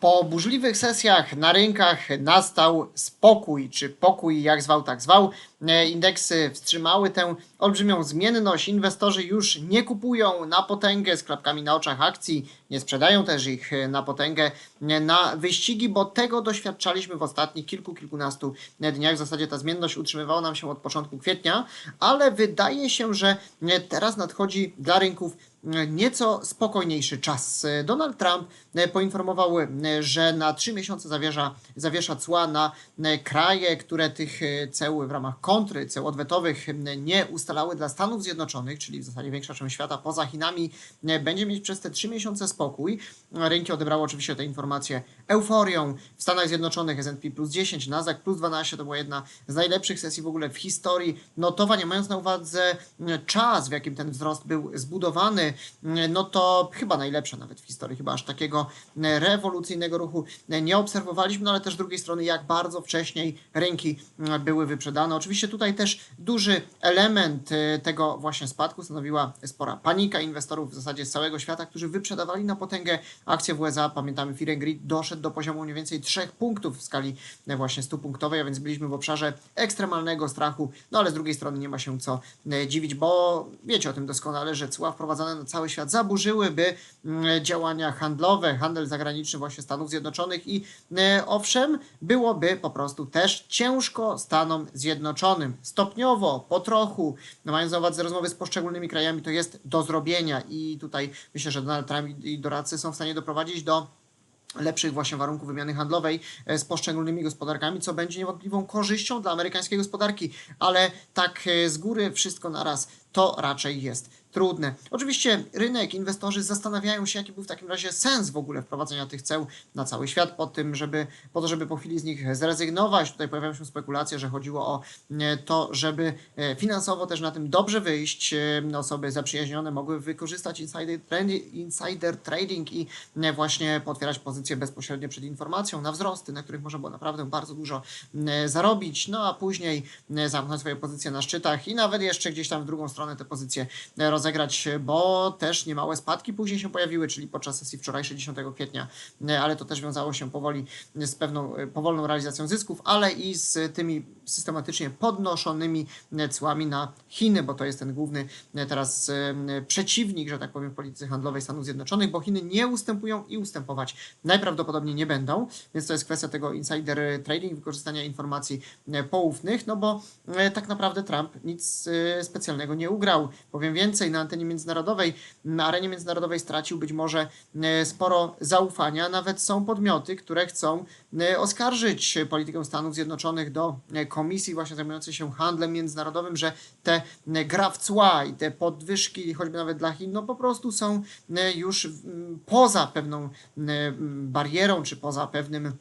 Po burzliwych sesjach na rynkach nastał spokój, czy pokój, jak zwał, tak zwał. E, Indeksy wstrzymały tę olbrzymią zmienność. Inwestorzy już nie kupują na potęgę z klapkami na oczach akcji, nie sprzedają też ich e, na potęgę e, na wyścigi, bo tego doświadczaliśmy w ostatnich kilku, kilkunastu dniach. W zasadzie ta zmienność utrzymywała nam się od początku kwietnia, ale wydaje się, że teraz nadchodzi dla rynków nieco spokojniejszy czas. Donald Trump e, poinformował, e, że na trzy miesiące zawiesza, zawiesza cła na e, kraje, które tych ceł w ramach kontry, ceł odwetowych nie ustalały dla Stanów Zjednoczonych, czyli w zasadzie większa część świata poza Chinami, będzie mieć przez te trzy miesiące spokój. Rynki odebrały oczywiście te informacje euforią. W Stanach Zjednoczonych S&P plus 10, Nasdaq plus 12 to była jedna z najlepszych sesji w ogóle w historii notowania, mając na uwadze czas, w jakim ten wzrost był zbudowany, no to chyba najlepsza nawet w historii, chyba aż takiego e, rewolucyjnego ruchu e, nie obserwowaliśmy, no ale też z drugiej strony jak bardzo wcześniej rynki e, były wyprzedane. Oczywiście tutaj też duży element e, tego właśnie spadku stanowiła spora panika inwestorów w zasadzie z całego świata, którzy wyprzedawali na potęgę akcje w USA. Pamiętamy, Fear Greed doszedł do poziomu mniej więcej 3 punktów w skali e, właśnie 100 punktowej, a więc byliśmy w obszarze ekstremalnego strachu, no ale z drugiej strony nie ma się co e, dziwić, bo wiecie o tym doskonale, że cła wprowadzane cały świat zaburzyłyby mm, działania handlowe, handel zagraniczny właśnie Stanów Zjednoczonych i e, owszem, byłoby po prostu też ciężko Stanom Zjednoczonym. Stopniowo, po trochu, no mając na uwadze rozmowy z poszczególnymi krajami, to jest do zrobienia i tutaj myślę, że Donald Trump i doradcy są w stanie doprowadzić do lepszych właśnie warunków wymiany handlowej e, z poszczególnymi gospodarkami, co będzie niewątpliwą korzyścią dla amerykańskiej gospodarki, ale tak e, z góry wszystko naraz to raczej jest trudne. Oczywiście rynek, inwestorzy zastanawiają się, jaki był w takim razie sens w ogóle wprowadzenia tych ceł na cały świat, po tym, żeby, po to, żeby po chwili z nich zrezygnować. Tutaj pojawiają się spekulacje, że chodziło o e, to, żeby e, finansowo też na tym dobrze wyjść. E, Osoby zaprzyjaźnione mogły wykorzystać insider, insider trading i właśnie potwierać pozycje bezpośrednio przed informacją na wzrosty, na których można było naprawdę bardzo dużo zarobić, no a później zamknąć swoje pozycje na szczytach i nawet jeszcze gdzieś tam w drugą stronę te pozycje e, rozegrać, bo też niemałe spadki później się pojawiły, czyli podczas sesji wczorajszej 10 kwietnia, e, ale to też wiązało się powoli z pewną e, powolną realizacją zysków, ale i z tymi systematycznie podnoszonymi cłami na Chiny, bo to jest ten główny e, teraz e, przeciwnik, że tak powiem, w polityce handlowej Stanów Zjednoczonych, bo Chiny nie ustępują i ustępować najprawdopodobniej nie będą, więc to jest kwestia tego insider trading, wykorzystania informacji e, poufnych, no bo tak naprawdę Trump nic specjalnego nie ugrał. Powiem więcej, na antenie międzynarodowej, na arenie międzynarodowej stracił być może sporo zaufania. Nawet są podmioty, które chcą oskarżyć politykę Stanów Zjednoczonych do komisji właśnie zajmującej się handlem międzynarodowym, że te e, gra w cła i te podwyżki, choćby nawet dla Chin, no po prostu są e, już poza pewną e, barierą, czy poza pewnym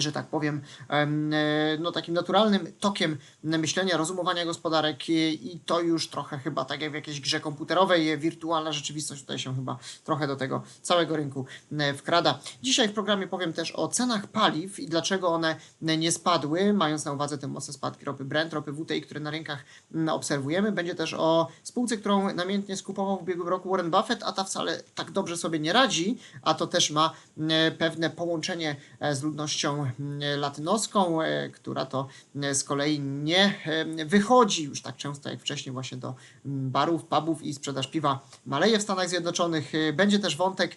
że tak powiem, em, e, no takim naturalnym tokiem myślenia, rozumowania gospodarek i to już trochę chyba tak jak w jakiejś grze komputerowej, e, wirtualna rzeczywistość tutaj się chyba trochę do tego całego rynku e, wkrada. Dzisiaj w programie powiem też o cenach paliw i dlaczego one nie spadły, mając na uwadze te mocne spadki ropy Brent, ropy WTI, które na rynkach m, obserwujemy. Będzie też o spółce, którą namiętnie skupował w ubiegłym roku Warren Buffett, a ta wcale tak dobrze sobie nie radzi, a to też ma e, pewne połączenie z ludnością latynoską, e, która to e, z kolei nie e, wychodzi już tak często jak wcześniej właśnie do barów, pubów i sprzedaż piwa maleje w Stanach Zjednoczonych. Będzie też wątek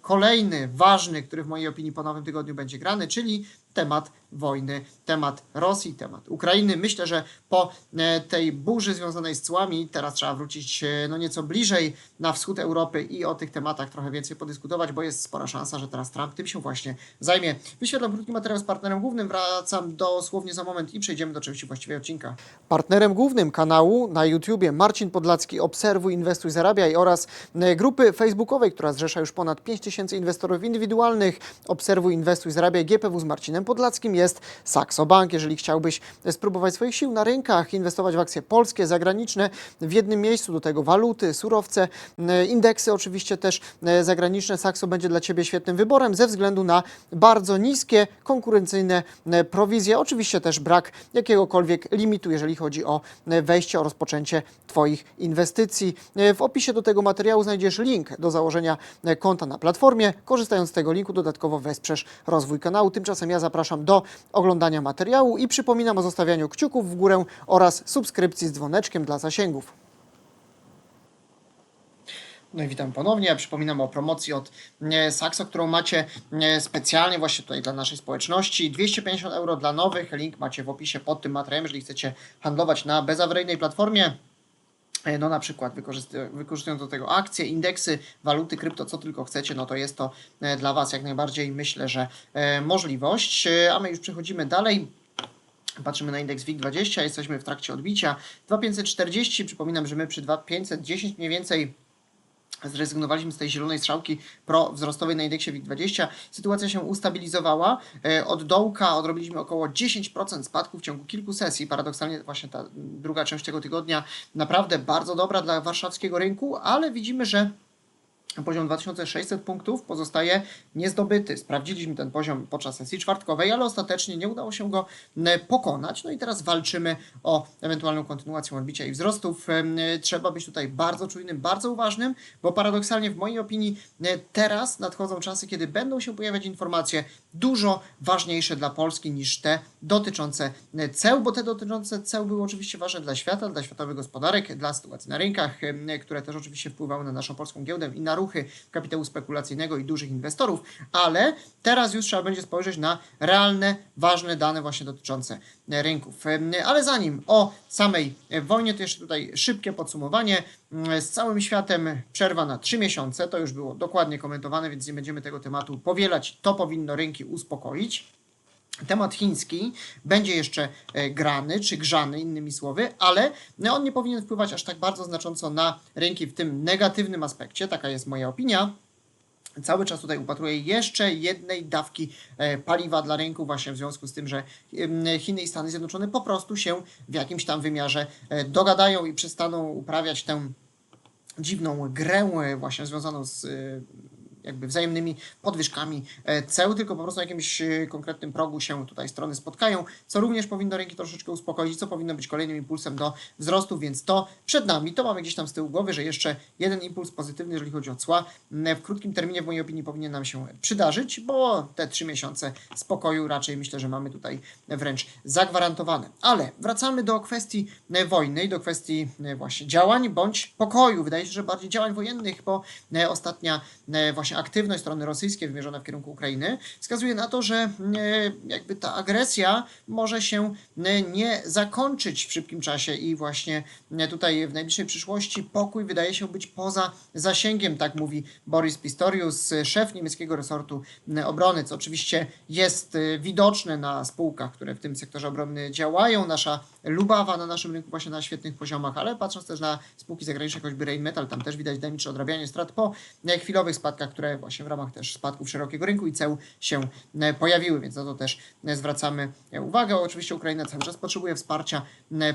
kolejny, ważny, który w mojej opinii po nowym tygodniu będzie grany, czyli temat wojny, temat Rosji, temat Ukrainy. Myślę, że po e, tej burzy związanej z cłami teraz trzeba wrócić e, no nieco bliżej na wschód Europy i o tych tematach trochę więcej podyskutować, bo jest spora szansa, że teraz Trump tym się właśnie zajmie. Wyświetlam krótki materiał z partnerem głównym, wracam dosłownie za moment i przejdziemy do części właściwej odcinka. Partnerem głównym kanału na YouTubie Marcin Podlacki Obserwuj, Inwestuj, Zarabiaj oraz e, grupy facebookowej, która zrzesza już ponad 5000 inwestorów indywidualnych Obserwuj, Inwestuj, Zarabiaj GPW z Marcinem Podlackim jest Saxo Bank. Jeżeli chciałbyś spróbować swoich sił na rynkach, inwestować w akcje polskie, zagraniczne, w jednym miejscu do tego waluty, surowce, e, indeksy oczywiście też e, zagraniczne, Saxo będzie dla Ciebie świetnym wyborem ze względu na bardzo niskie, konkurencyjne e, prowizje. Oczywiście też brak jakiegokolwiek limitu, jeżeli chodzi o wejście, o rozpoczęcie Twoich inwestycji. W opisie do tego materiału znajdziesz link do założenia konta na platformie. Korzystając z tego linku dodatkowo wesprzesz rozwój kanału. Tymczasem ja zapraszam do oglądania materiału i przypominam o zostawianiu kciuków w górę oraz subskrypcji z dzwoneczkiem dla zasięgów. No i witam ponownie. Ja przypominam o promocji od e, Saxo, którą macie e, specjalnie właśnie tutaj dla naszej społeczności. 250 euro dla nowych. Link macie w opisie pod tym materiałem, jeżeli chcecie handlować na bezawaryjnej platformie. E, No na przykład wykorzystując do tego akcje, indeksy, waluty, krypto, co tylko chcecie, no to jest to e, dla Was jak najbardziej myślę, że e, możliwość. A my już przechodzimy dalej. Patrzymy na indeks WIG20, jesteśmy w trakcie odbicia. 2540, przypominam, że my przy 2510 mniej więcej zrezygnowaliśmy z tej zielonej strzałki pro-wzrostowej na indeksie WIG20. Sytuacja się ustabilizowała. E, Od dołka odrobiliśmy około 10% spadku w ciągu kilku sesji. Paradoksalnie właśnie ta druga część tego tygodnia naprawdę bardzo dobra dla warszawskiego rynku, ale widzimy, że Poziom 2600 punktów pozostaje niezdobyty. Sprawdziliśmy ten poziom podczas sesji czwartkowej, ale ostatecznie nie udało się go m, pokonać. No i teraz walczymy o ewentualną kontynuację odbicia i wzrostów. Em, Trzeba być tutaj bardzo czujnym, bardzo uważnym, bo paradoksalnie w mojej opinii e, teraz nadchodzą czasy, kiedy będą się pojawiać informacje dużo ważniejsze dla Polski niż te dotyczące e, ceł, bo te dotyczące ceł były oczywiście ważne dla świata, dla światowych gospodarek, dla sytuacji na rynkach, które też oczywiście wpływały na naszą polską giełdę i na ruchy kapitału spekulacyjnego i dużych inwestorów, ale teraz już trzeba będzie spojrzeć na realne, ważne dane właśnie dotyczące e, rynków. Em, Ale zanim o samej e, wojnie, to jeszcze tutaj szybkie podsumowanie. Z całym światem przerwa na 3 miesiące, to już było dokładnie komentowane, więc nie będziemy tego tematu powielać. To powinno rynki uspokoić. Temat chiński będzie jeszcze e, grany, czy grzany, innymi słowy, ale no, on nie powinien wpływać aż tak bardzo znacząco na rynki w tym negatywnym aspekcie. Taka jest moja opinia. Cały czas tutaj upatruję jeszcze jednej dawki e, paliwa dla rynku, właśnie w związku z tym, że Chiny i Stany Zjednoczone po prostu się w jakimś tam wymiarze e, dogadają i przestaną uprawiać tę dziwną grę właśnie związaną z jakby wzajemnymi podwyżkami e, ceł, tylko po prostu na jakimś e, konkretnym progu się tutaj strony spotkają, co również powinno rynki troszeczkę uspokoić, co powinno być kolejnym impulsem do wzrostu, więc to przed nami, to mamy gdzieś tam z tyłu głowy, że jeszcze jeden impuls pozytywny, jeżeli chodzi o cła, w krótkim terminie w mojej opinii powinien nam się przydarzyć, bo te trzy miesiące spokoju raczej myślę, że mamy tutaj wręcz zagwarantowane. Ale wracamy do kwestii e, wojny i do kwestii właśnie działań bądź pokoju. Wydaje się, że bardziej działań wojennych, bo ostatnia właśnie aktywność strony rosyjskiej wymierzona w kierunku Ukrainy wskazuje na to, że e, jakby ta agresja może się e, nie zakończyć w szybkim czasie i właśnie e, tutaj w najbliższej przyszłości pokój wydaje się być poza zasięgiem, tak mówi Boris Pistorius, szef niemieckiego resortu obrony, co oczywiście jest widoczne na spółkach, które w tym sektorze obronnym działają. Nasza Lubawa na naszym rynku właśnie na świetnych poziomach, ale patrząc też na spółki zagraniczne, choćby Rheinmetall, tam też widać dynamiczne odrabianie strat po chwilowych spadkach, które właśnie w ramach też spadków szerokiego rynku i ceł się e, pojawiły, więc na to też e, zwracamy e, uwagę. Oczywiście Ukraina cały czas potrzebuje wsparcia,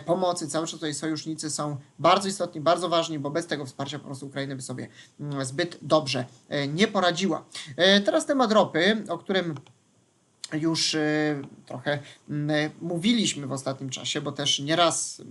pomocy, cały czas tutaj sojusznicy są bardzo istotni, bardzo ważni, bo bez tego wsparcia po prostu Ukraina by sobie mm, zbyt dobrze nie poradziła. Teraz temat ropy, o którym już trochę mm, mówiliśmy w ostatnim czasie, bo też nieraz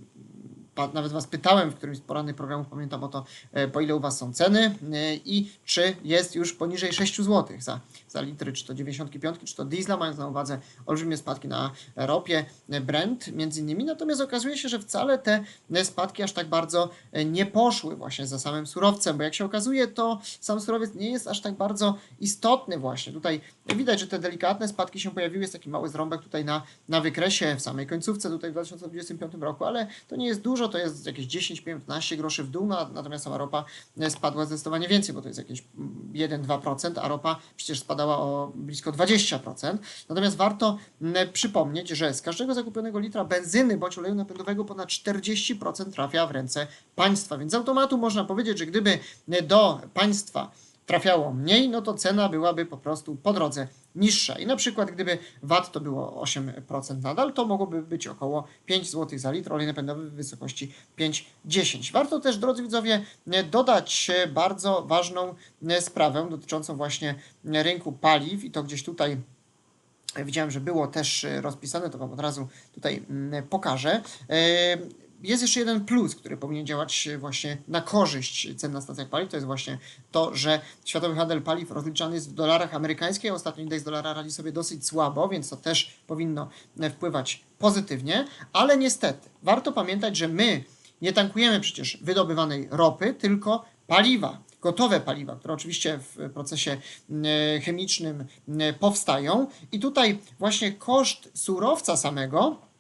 nawet Was pytałem w którymś z porannych programów, pamiętam o to, e, po ile u Was są ceny e, i czy jest już poniżej 6 zł za, za litry, czy to 95, czy to diesla, mając na uwadze olbrzymie spadki na ropie e, Brent między innymi. Natomiast okazuje się, że wcale te e, spadki aż tak bardzo e, nie poszły właśnie za samym surowcem, bo jak się okazuje, to sam surowiec nie jest aż tak bardzo istotny właśnie. Tutaj widać, że te delikatne spadki się pojawiły, jest taki mały zrąbek tutaj na, na wykresie w samej końcówce tutaj w 2025 roku, ale to nie jest dużo, to jest jakieś 10-15 groszy w dół, na- natomiast sama ropa spadła zdecydowanie więcej, bo to jest jakieś mm, 1-2%, a ropa przecież spadała o blisko 20%. Natomiast warto mm, przypomnieć, że z każdego zakupionego litra benzyny bądź oleju napędowego ponad 40% trafia w ręce państwa, więc z automatu można powiedzieć, że gdyby do państwa trafiało mniej, no to cena byłaby po prostu po drodze niższa. I na przykład gdyby VAT to było 8% nadal, to mogłoby być około 5 zł za litr olej napędowy w wysokości 5,10. Warto też, drodzy widzowie, dodać bardzo ważną sprawę dotyczącą właśnie rynku paliw i to gdzieś tutaj Widziałem, że było też rozpisane, to Wam od razu tutaj mm, pokażę. Jest jeszcze jeden plus, który powinien działać e, właśnie na korzyść cen na stacjach paliw. To jest właśnie to, że światowy handel paliw rozliczany jest w dolarach amerykańskich. Ostatnio indeks dolara radzi sobie dosyć słabo, więc to też powinno e, wpływać pozytywnie. Ale niestety, warto pamiętać, że my nie tankujemy przecież wydobywanej ropy, tylko paliwa gotowe paliwa, które oczywiście w procesie e, chemicznym powstają. I tutaj właśnie koszt surowca samego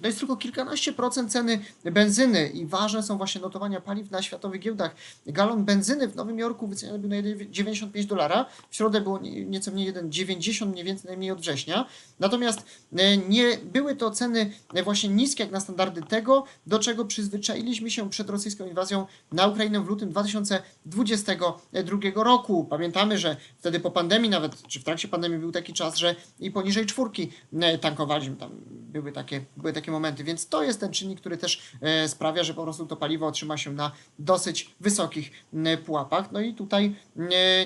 to jest tylko kilkanaście procent ceny benzyny i ważne są właśnie notowania paliw na światowych giełdach. Galon benzyny w Nowym Jorku wyceniany był na 1,95 dolara, w środę było nie- nieco mniej 1,90 mniej więcej najmniej od września. Natomiast e, nie były to ceny e, właśnie niskie jak na standardy tego, do czego przyzwyczailiśmy się przed rosyjską inwazją na Ukrainę w lutym 2022 roku. Pamiętamy, że wtedy po pandemii nawet, czy w trakcie pandemii był taki czas, że i poniżej czwórki e, tankowaliśmy, tam były takie, były takie momenty, więc to jest ten czynnik, który też e, sprawia, że po prostu to paliwo otrzyma się na dosyć wysokich pułapach. No i tutaj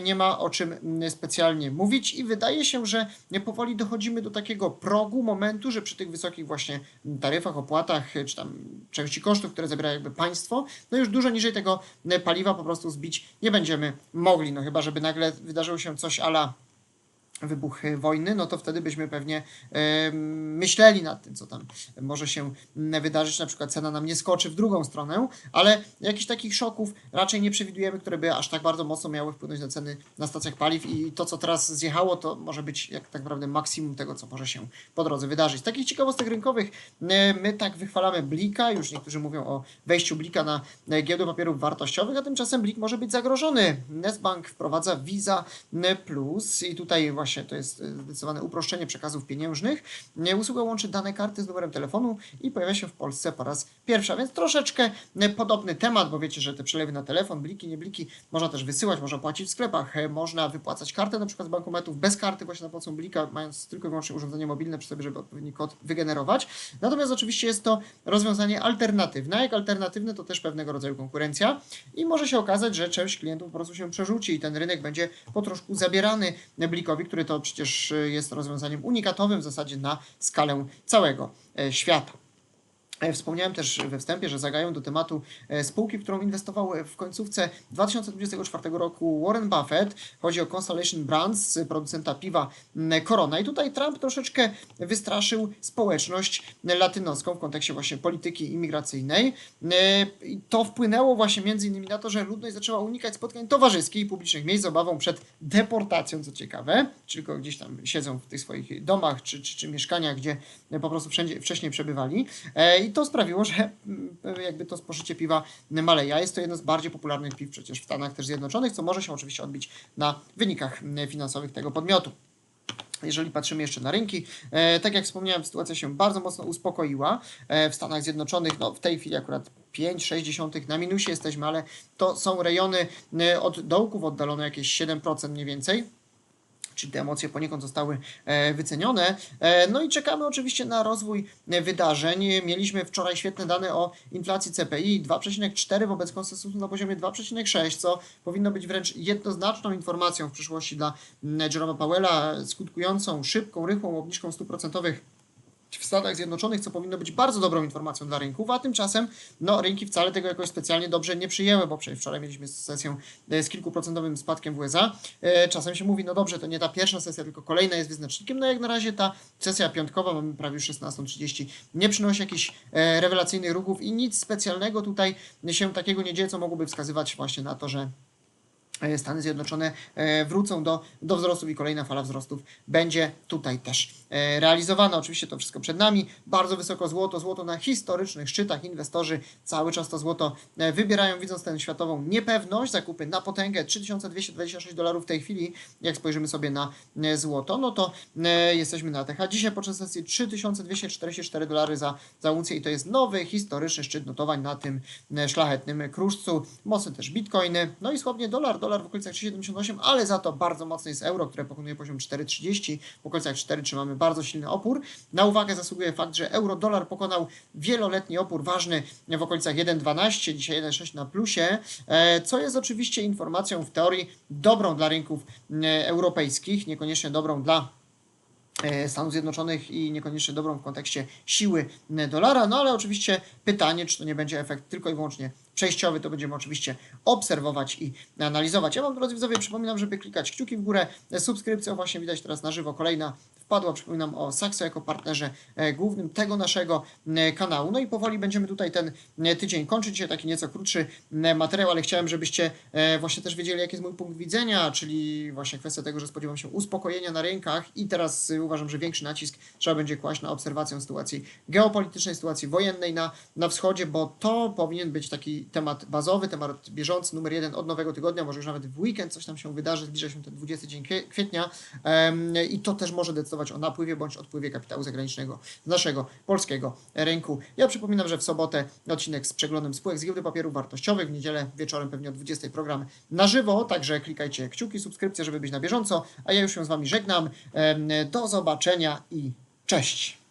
nie, ma o czym specjalnie mówić i wydaje się, że powoli dochodzimy do takiego progu momentu, że przy tych wysokich właśnie taryfach, opłatach, e, czy tam części kosztów, które zabiera jakby państwo, no już dużo niżej tego paliwa po prostu zbić nie będziemy mogli, no chyba, żeby nagle wydarzyło się coś ala wybuch wojny, no to wtedy byśmy pewnie myśleli nad tym, co tam może się wydarzyć. Na przykład cena nam nie skoczy w drugą stronę, ale jakichś takich szoków raczej nie przewidujemy, które by aż tak bardzo mocno miały wpłynąć na ceny na stacjach paliw i to, co teraz zjechało, to może być jak tak naprawdę maksimum tego, co może się po drodze wydarzyć. Takich ciekawostek rynkowych e, my tak wychwalamy Blika, już niektórzy mówią o wejściu Blika na e, giełdę papierów wartościowych, a tymczasem Blik może być zagrożony. Nestbank wprowadza Visa Plus i tutaj właśnie to jest e, zdecydowane uproszczenie przekazów pieniężnych. Usługa łączy dane karty z numerem telefonu i pojawia się w Polsce po raz pierwszy, a więc troszeczkę e, podobny temat, bo wiecie, że te przelewy na telefon, bliki, nie bliki, można też wysyłać, można płacić w sklepach, e, można wypłacać kartę na przykład z bankomatów bez karty właśnie na pomocą blika, mając tylko i wyłącznie urządzenie mobilne przy sobie, żeby odpowiedni kod wygenerować. Natomiast oczywiście jest to rozwiązanie alternatywne, jak alternatywne to też pewnego rodzaju konkurencja i może się okazać, że część klientów po prostu się przerzuci i ten rynek będzie po troszku zabierany blikowi, który to przecież e, jest rozwiązaniem unikatowym w zasadzie na skalę całego e, świata. E, Wspomniałem też we wstępie, że zagają do tematu e, spółki, którą inwestował e, w końcówce 2024 roku Warren Buffett. Chodzi o Constellation Brands, producenta piwa Corona. I tutaj Trump troszeczkę wystraszył społeczność latynoską w kontekście właśnie polityki imigracyjnej. To wpłynęło właśnie między innymi na to, że ludność zaczęła unikać spotkań towarzyskich i publicznych miejsc z obawą przed deportacją, co ciekawe, tylko gdzieś tam siedzą w tych swoich domach czy, czy, czy mieszkaniach, gdzie po prostu wszędzie wcześniej przebywali. I to sprawiło, że mm, jakby to spożycie piwa maleje. A Jest to jedno z bardziej popularnych piw przecież w Stanach też Zjednoczonych, co może się oczywiście odbić na wynikach mm, finansowych tego podmiotu. Jeżeli patrzymy jeszcze na rynki, e, tak jak wspomniałem, sytuacja się bardzo mocno uspokoiła. E, w Stanach Zjednoczonych, no w tej chwili akurat 5,6 na minusie jesteśmy, ale to są rejony e, od dołków oddalone jakieś 7% mniej więcej czyli te emocje poniekąd zostały e, wycenione. E, No i czekamy oczywiście na rozwój e, wydarzeń. Mieliśmy wczoraj świetne dane o inflacji CPI 2,4 wobec konsensusu na poziomie 2,6, co powinno być wręcz jednoznaczną informacją w przyszłości dla mm, Jeroma Powella, skutkującą szybką, rychłą obniżką stóp procentowych w Stanach Zjednoczonych, co powinno być bardzo dobrą informacją dla rynków, a tymczasem no, rynki wcale tego jakoś specjalnie dobrze nie przyjęły, bo przecież wczoraj mieliśmy sesję e, z kilkuprocentowym spadkiem w USA. E, Czasem się mówi, no dobrze, to nie ta pierwsza sesja, tylko kolejna jest wyznacznikiem. No jak na razie ta sesja piątkowa, mamy prawie już 16.30, nie przynosi jakichś e, rewelacyjnych ruchów i nic specjalnego tutaj się takiego nie dzieje, co mogłoby wskazywać właśnie na to, że Stany Zjednoczone wrócą do, do wzrostów i kolejna fala wzrostów będzie tutaj też e, realizowana. Oczywiście to wszystko przed nami. Bardzo wysoko złoto, złoto na historycznych szczytach. Inwestorzy cały czas to złoto e, wybierają, widząc tę światową niepewność. Zakupy na potęgę 3226 dolarów w tej chwili. Jak spojrzymy sobie na e, złoto, no to jesteśmy na TH. Dzisiaj podczas sesji 3244 dolary za, za uncję i to jest nowy historyczny szczyt notowań na tym szlachetnym kruszcu. Mocne też bitcoiny. No i słabnie. Dolar dolar w okolicach 3,78, ale za to bardzo mocny jest euro, które pokonuje poziom 4,30. W okolicach 4 trzymamy bardzo silny opór. Na uwagę zasługuje fakt, że euro-dolar pokonał wieloletni opór ważny w okolicach 1,12, dzisiaj 1,6 na plusie, e, co jest oczywiście informacją w teorii dobrą dla rynków e, europejskich, niekoniecznie dobrą dla e, Stanów Zjednoczonych i niekoniecznie dobrą w kontekście siły dolara. No ale oczywiście pytanie, czy to nie będzie efekt tylko i wyłącznie przejściowy, to będziemy oczywiście obserwować i analizować. Ja Wam, drodzy widzowie, przypominam, żeby klikać kciuki w górę, subskrypcja właśnie widać teraz na żywo, kolejna wpadła, przypominam o Saxo jako partnerze e, głównym tego naszego e, kanału. No i powoli będziemy tutaj ten e, tydzień kończyć, dzisiaj taki nieco krótszy materiał, ale chciałem, żebyście właśnie też wiedzieli, jaki jest mój punkt widzenia, czyli właśnie kwestia tego, że spodziewam się uspokojenia na rynkach. I teraz uważam, że większy nacisk trzeba będzie kłaść na obserwację sytuacji geopolitycznej, sytuacji wojennej na, na wschodzie, bo to powinien być taki temat bazowy, temat bieżący, numer jeden od nowego tygodnia, może już nawet w weekend coś tam się wydarzy, zbliża się ten 20 dzień kwie- kwietnia. I to też może decydować o napływie bądź odpływie kapitału zagranicznego z naszego polskiego rynku. Ja przypominam, że w sobotę odcinek z przeglądem spółek z giełdy papierów wartościowych, w niedzielę wieczorem pewnie o 20 program na żywo, także klikajcie kciuki, subskrypcje, żeby być na bieżąco, a ja już się z Wami żegnam. Do zobaczenia i cześć!